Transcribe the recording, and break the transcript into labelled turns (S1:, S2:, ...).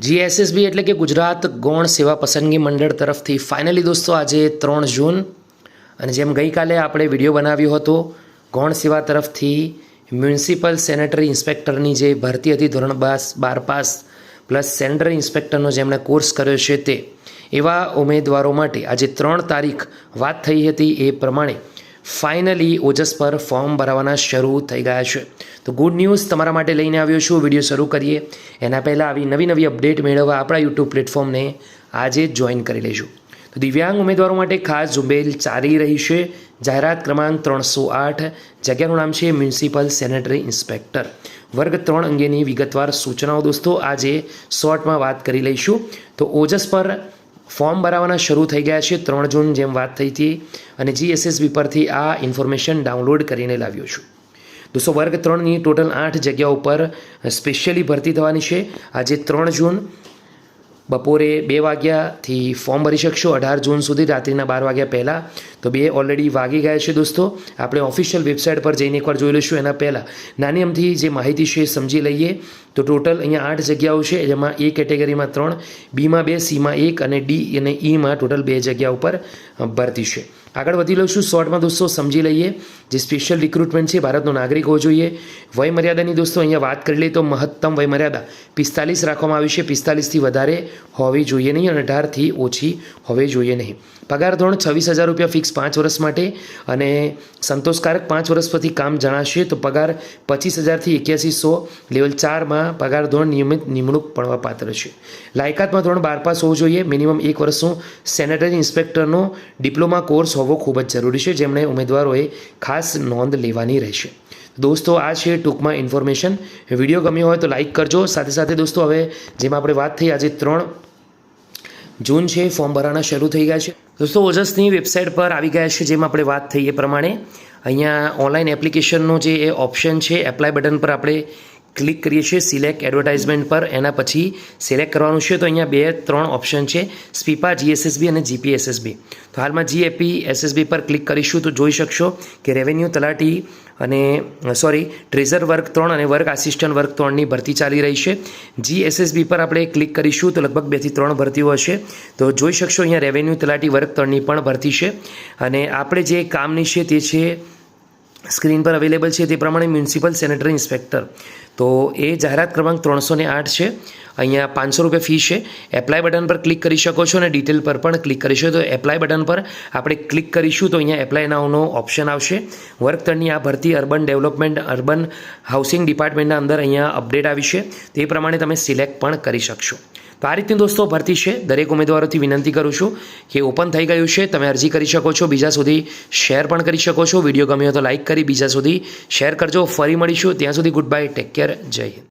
S1: GSSB એટલે કે ગુજરાત ગૌણ સેવા પસંદગી મંડળ તરફથી. ફાઇનલી દોસ્તો, આજે ત્રણ જૂન અને જેમ ગઈકાલે આપણે વીડિયો બનાવ્યો હતો, ગૌણ સેવા તરફથી મ્યુનિસિપલ સેનેટરી ઇન્સ્પેક્ટરની જે ભરતી હતી, ધોરણ બાસ બાર પાસ, પ્લસ સેનેટરી ઇન્સ્પેક્ટરનો જેમણે કોર્સ કર્યો છે તે, એવા ઉમેદવારો માટે આજે ત્રણ તારીખ વાત થઈ હતી એ પ્રમાણે. ફાઇનલી ઓજસ પર ફોર્મ ભરાવાના શરૂ થઈ ગયા છે. તો ગુડ ન્યૂઝ તમારા માટે લઈને આવ્યો છું. વીડિયો શરૂ કરીએ. એના પહેલાં આવી નવી નવી અપડેટ મેળવવા આપણા યુટ્યુબ પ્લેટફોર્મને આજે જોઈન કરી લેજો. તો દિવ્યાંગ ઉમેદવારો માટે ખાસ ઝુંબેલ ચાલી રહી છે. જાહેરાત ક્રમાંક ત્રણસો આઠ. જગ્યાનું નામ છે મ્યુનિસિપલ સેનેટરી ઇન્સ્પેક્ટર વર્ગ ત્રણ અંગેની વિગતવાર સૂચનાઓ દોસ્તો, આજે શોર્ટમાં વાત કરી લઈશું. તો ઓજસ પર ફોર્મ ભરાવાના શરૂ થઈ ગયા છે ત્રણ જૂન જેમ વાત થઈ હતી અને જીએસએસબી પરથી આ ઇન્ફોર્મેશન ડાઉનલોડ કરીને લાવ્યો છું. દોસ્તો, વર્ગ ત્રણની ટોટલ આઠ જગ્યાઓ ઉપર સ્પેશિયલી ભરતી થવાની છે. આજે ત્રણ જૂન બપોરે બે વાગ્યાથી ફોર્મ ભરી શકશો. અઢાર જૂન સુધી રાત્રિના બાર વાગ્યા પહેલાં. તો બે ઓલરેડી વાગી ગયા છે દોસ્તો. આપણે ઓફિશિયલ વેબસાઇટ પર જઈને એકવાર જોઈ લઈશું એના પહેલાં. નાની અમથી જે માહિતી છે એ સમજી લઈએ. તો ટોટલ અહીંયા આઠ જગ્યાઓ છે. જેમાં એ કેટેગરીમાં ત્રણ, બીમાં બે, સીમાં એક અને ડી અને ઈમાં ટોટલ બે જગ્યા ઉપર ભરતી છે. આગળ વધી લઈશું. શોર્ટમાં દોસ્તો, સમજી લઈએ. જે સ્પેશિયલ રિક્રુટમેન્ટ છે, ભારતનો નાગરિક હોવો જોઈએ. વયમર્યાદાની દોસ્તો, અહીંયા વાત કરી લઈએ તો મહત્તમ વય મર્યાદા પિસ્તાલીસ રાખવામાં આવી છે. પિસ્તાલીસથી વધારે હોવી જોઈએ નહીં અને અઢારથી ઓછી હોવી જોઈએ નહીં. પગાર ધોરણ છવ્વીસ હજાર રૂપિયા ફિક્સ પાંચ વર્ષ માટે અને સંતોષકારક પાંચ વર્ષ પછી કામ જણાશે તો પગાર પચીસ હજારથી એક્યાસી સો લેવલ ચારમાં પગાર ધોરણ નિયમિત નિમણૂક પડવાપાત્ર છે. લાયકાતમાં ધોરણ બાર પાસ હોવું જોઈએ. મિનિમમ એક વર્ષનું સેનેટરી ઇન્સ્પેક્ટરનો ડિપ્લોમા કોર્સ હોવો ખૂબ જ જરૂરી છે, જેમણે ઉમેદવારોએ ખાસ નોંધ લેવાની રહેશે. દોસ્તો, આ છે ટૂંકમાં ઇન્ફોર્મેશન. વીડિયો ગમ્યો હોય તો લાઇક કરજો. સાથે સાથે દોસ્તો, હવે જેમાં આપણે વાત થઈ, આજે ત્રણ જૂન છે, ફોર્મ ભરવાના શરૂ થઈ ગયા છે. દોસ્તો, ઓજસની વેબસાઇટ પર આવી ગયા છે, જેમ આપણે વાત થઈ એ પ્રમાણે. અહીંયા ઓનલાઈન એપ્લિકેશનનો જે એ ઓપ્શન છે, એપ્લાય બટન પર આપણે ક્લિક કરીએ છીએ સિલેક્ટ એડવર્ટાઇઝમેન્ટ પર. એના પછી સિલેક્ટ કરવાનું છે તો અહીંયા બે, ત્રણ ઓપ્શન છે. સ્પીપા જીએસએસબી અને જીપીએસએસબી તો હાલમાં જીએપી એસએસબી પર ક્લિક કરીશું તો જોઈ શકશો કે રેવન્યુ તલાટી અને સોરી ટ્રેઝર વર્ક ત્રણ અને વર્ક આસિસ્ટન્ટ વર્ક ત્રણની ભરતી ચાલી રહી છે. જીએસએસબી પર આપણે ક્લિક કરીશું તો લગભગ બેથી ત્રણ ભરતીઓ હશે. તો જોઈ શકશો અહીંયા રેવન્યુ તલાટી વર્ક ત્રણની પણ ભરતી છે. અને આપણે જે કામની છે તે છે સ્ક્રીન પર અવેલેબલ છે તે પ્રમાણે મ્યુનિસિપલ સેનેટરી ઇન્સ્પેક્ટર. તો એ જાહેરાત ક્રમાંક ત્રણસો ને આઠ છે. અહીંયા પાંચસો રૂપિયા ફી છે. એપ્લાય બટન પર ક્લિક કરી શકો છો અને ડિટેલ પર પણ ક્લિક કરી શકો તો એપ્લાય બટન પર આપણે ક્લિક કરીશું તો અહીંયા એપ્લાય નાવનો ઓપ્શન આવશે. વર્ક ત્રણની આ ભરતી અર્બન ડેવલપમેન્ટ, અર્બન હાઉસિંગ ડિપાર્ટમેન્ટના અંદર અહીંયા અપડેટ આવી છે. તે પ્રમાણે તમે સિલેક્ટ પણ કરી શકશો. તો આ રીતની દોસ્તો ભરતી છે. દરેક ઉમેદવારોથી વિનંતી કરું છું કે ઓપન થઈ ગયું છે. તમે અરજી કરી શકો છો. બીજા સુધી શેર પણ કરી શકો છો. વીડિયો ગમ્યો તો લાઇક કરી, બીજા સુધી શેર કરજો. ફરી મળીશું. ત્યાં સુધી ગુડ બાય ટેક કેર જય હિન્દ.